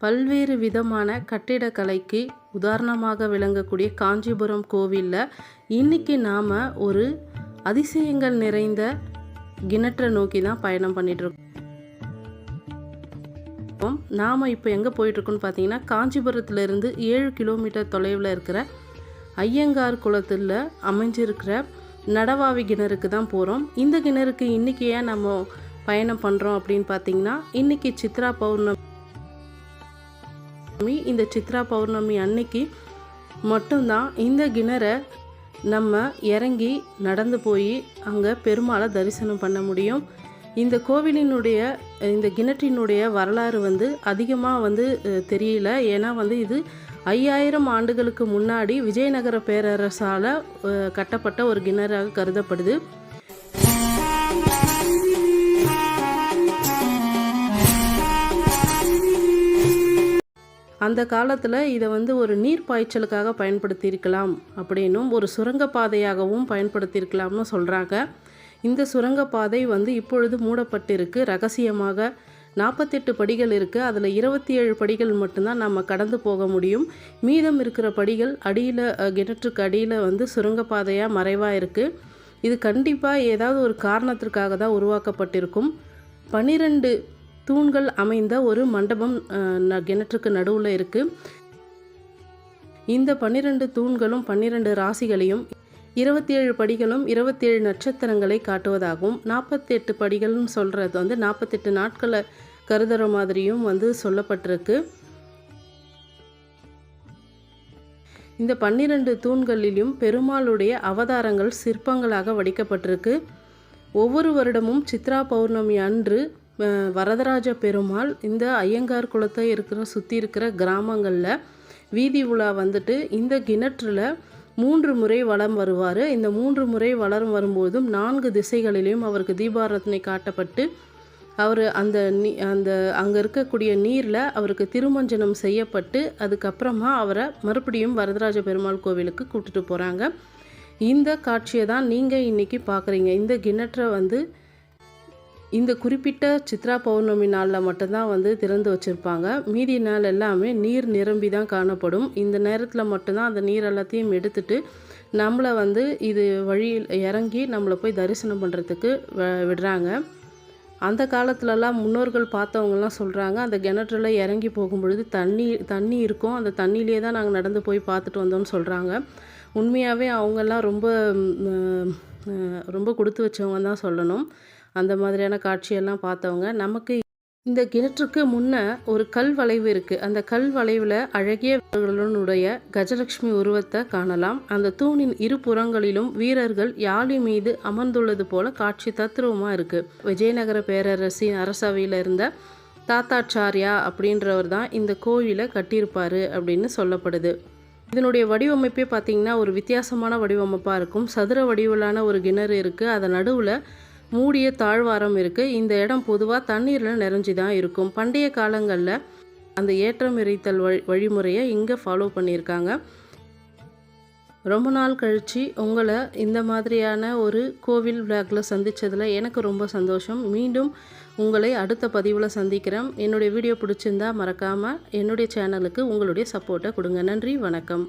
பல்வேறு விதமான கட்டிடக்கலைக்கு உதாரணமாக விளங்கக்கூடிய காஞ்சிபுரம் கோவிலில் இன்னைக்கு நாம் ஒரு அதிசயங்கள் நிறைந்த கிணற்றை நோக்கி தான் பயணம் பண்ணிகிட்ருக்கோம் நாம் இப்போ எங்கே போயிட்டுருக்கோன்னு பார்த்தீங்கன்னா காஞ்சிபுரத்துலேருந்து ஏழு கிலோமீட்டர் தொலைவில் இருக்கிற ஐயங்கார் குளத்தில் அமைஞ்சிருக்கிற நடவாவி கிணறுக்கு தான் போகிறோம் இந்த கிணறுக்கு இன்றைக்கி ஏன் நம்ம பயணம் பண்ணுறோம் அப்படின்னு பார்த்தீங்கன்னா இன்றைக்கி சித்ரா பௌர்ணமி இந்த சித்ரா பௌர்ணமி அன்னைக்கு மட்டும்தான் இந்த கிணறை நம்ம இறங்கி நடந்து போய் அங்கே பெருமாளை தரிசனம் பண்ண முடியும். இந்த கோவிலினுடைய இந்த கிணற்றினுடைய வரலாறு வந்து அதிகமாக வந்து தெரியல. ஏன்னா வந்து இது ஐயாயிரம் ஆண்டுகளுக்கு முன்னாடி விஜயநகர பேரரசால் கட்டப்பட்ட ஒரு கிணறாக கருதப்படுது. அந்த காலத்தில் இதை வந்து ஒரு நீர் பாய்ச்சலுக்காக பயன்படுத்தியிருக்கலாம் அப்படின்னும் ஒரு சுரங்கப்பாதையாகவும் பயன்படுத்தியிருக்கலாம்னு சொல்கிறாங்க இந்த சுரங்கப்பாதை வந்து இப்பொழுது மூடப்பட்டிருக்கு. ரகசியமாக நாற்பத்தெட்டு படிகள் இருக்குது அதில் இருபத்தி ஏழு படிகள் மட்டும்தான் நம்ம கடந்து போக முடியும். மீதம் இருக்கிற படிகள் அடியில் கிணற்றுக்கு அடியில் வந்து சுரங்கப்பாதையாக மறைவாக இருக்குது இது கண்டிப்பாக ஏதாவது ஒரு காரணத்திற்காக தான் உருவாக்கப்பட்டிருக்கும். பனிரெண்டு தூண்கள் அமைந்த ஒரு மண்டபம் ந- கிணற்றுக்கு நடுவில் இருக்குது இந்த பன்னிரண்டு தூண்களும் பன்னிரண்டு ராசிகளையும் இருபத்தி ஏழு படிகளும் இருபத்தேழு நட்சத்திரங்களை காட்டுவதாகவும் நாற்பத்தெட்டு படிகள்னு சொல்கிறது வந்து நாற்பத்தெட்டு நாட்களை கருதுகிற மாதிரியும் வந்து சொல்லப்பட்டிருக்கு. இந்த பன்னிரண்டு தூண்களிலும் பெருமாளுடைய அவதாரங்கள் சிற்பங்களாக வடிக்கப்பட்டிருக்கு. ஒவ்வொரு வருடமும் சித்ரா பௌர்ணமி அன்று வரதராஜ பெருமாள் இந்த ஐயங்கார் குளத்தை இருக்கிற சுற்றி இருக்கிற கிராமங்களில் வீதி உலா வந்துட்டு இந்த கிணற்றில் மூன்று முறை வளம் வருவார். இந்த மூன்று முறை வளரும் வரும்போதும் நான்கு திசைகளிலும் அவருக்கு தீபாராதனை காட்டப்பட்டு அவர் அந்த நீ அந்த அங்கே இருக்கக்கூடிய நீரில் அவருக்கு திருமஞ்சனம் செய்யப்பட்டு அதுக்கப்புறமா அவரை மறுபடியும் வரதராஜ பெருமாள் கோவிலுக்கு கூட்டிகிட்டு போகிறாங்க இந்த காட்சியை தான் நீங்கள் இன்றைக்கி பார்க்குறீங்க இந்த கிணற்றை வந்து இந்த குறிப்பிட்ட சித்ரா பௌர்ணமி நாளில் மட்டும்தான் வந்து திறந்து வச்சுருப்பாங்க. மீதி நாள் எல்லாமே நீர் நிரம்பி தான் காணப்படும். இந்த நேரத்தில் மட்டும்தான் அந்த நீர் எல்லாத்தையும் எடுத்துட்டு நம்மளை வந்து இது வழியில் இறங்கி நம்மளை போய் தரிசனம் பண்ணுறதுக்கு விடுறாங்க. அந்த காலத்துலலாம் முன்னோர்கள் பார்த்தவங்கலாம் சொல்கிறாங்க அந்த கிணற்றில் இறங்கி போகும்பொழுது தண்ணி தண்ணி இருக்கும். அந்த தண்ணியிலே தான் நாங்கள் நடந்து போய் பார்த்துட்டு வந்தோம்னு சொல்கிறாங்க உண்மையாகவே அவங்கெல்லாம் ரொம்ப ரொம்ப கொடுத்து வச்சவங்க தான் சொல்லணும். அந்த மாதிரியான காட்சியெல்லாம் பார்த்தவங்க நமக்கு இந்த கிணற்றுக்கு முன்ன ஒரு கல் வளைவு இருக்குது அந்த கல் வளைவில் அழகிய வீரர்களுடைய கஜலட்சுமி உருவத்தை காணலாம். அந்த தூணின் இரு புறங்களிலும் வீரர்கள் யாழி மீது அமர்ந்துள்ளது போல காட்சி தத்ரூபமாக இருக்குது விஜயநகர பேரரசின் அரசவையில் இருந்த தாத்தாச்சாரியா அப்படின்றவர் தான் இந்த கோயிலை கட்டியிருப்பார் அப்படின்னு சொல்லப்படுது. இதனுடைய வடிவமைப்பே பார்த்தீங்கன்னா ஒரு வித்தியாசமான வடிவமைப்பாக இருக்கும். சதுர வடிவிலான ஒரு கிணறு இருக்குது அதன் நடுவில் மூடிய தாழ்வாரம் இருக்குது இந்த இடம் பொதுவாக தண்ணீரில் நிறைஞ்சி தான் இருக்கும். பண்டைய காலங்களில் அந்த ஏற்றம் இறைத்தல் வழி வழிமுறையை இங்கே ஃபாலோ பண்ணியிருக்காங்க. ரொம்ப நாள் கழித்து உங்களை இந்த மாதிரியான ஒரு கோவில் விளாகில் சந்தித்ததில் எனக்கு ரொம்ப சந்தோஷம். மீண்டும் உங்களை அடுத்த பதிவில் சந்திக்கிறேன். என்னுடைய வீடியோ பிடிச்சிருந்தா மறக்காமல் என்னுடைய சேனலுக்கு உங்களுடைய சப்போர்ட்டை கொடுங்க. நன்றி வணக்கம்.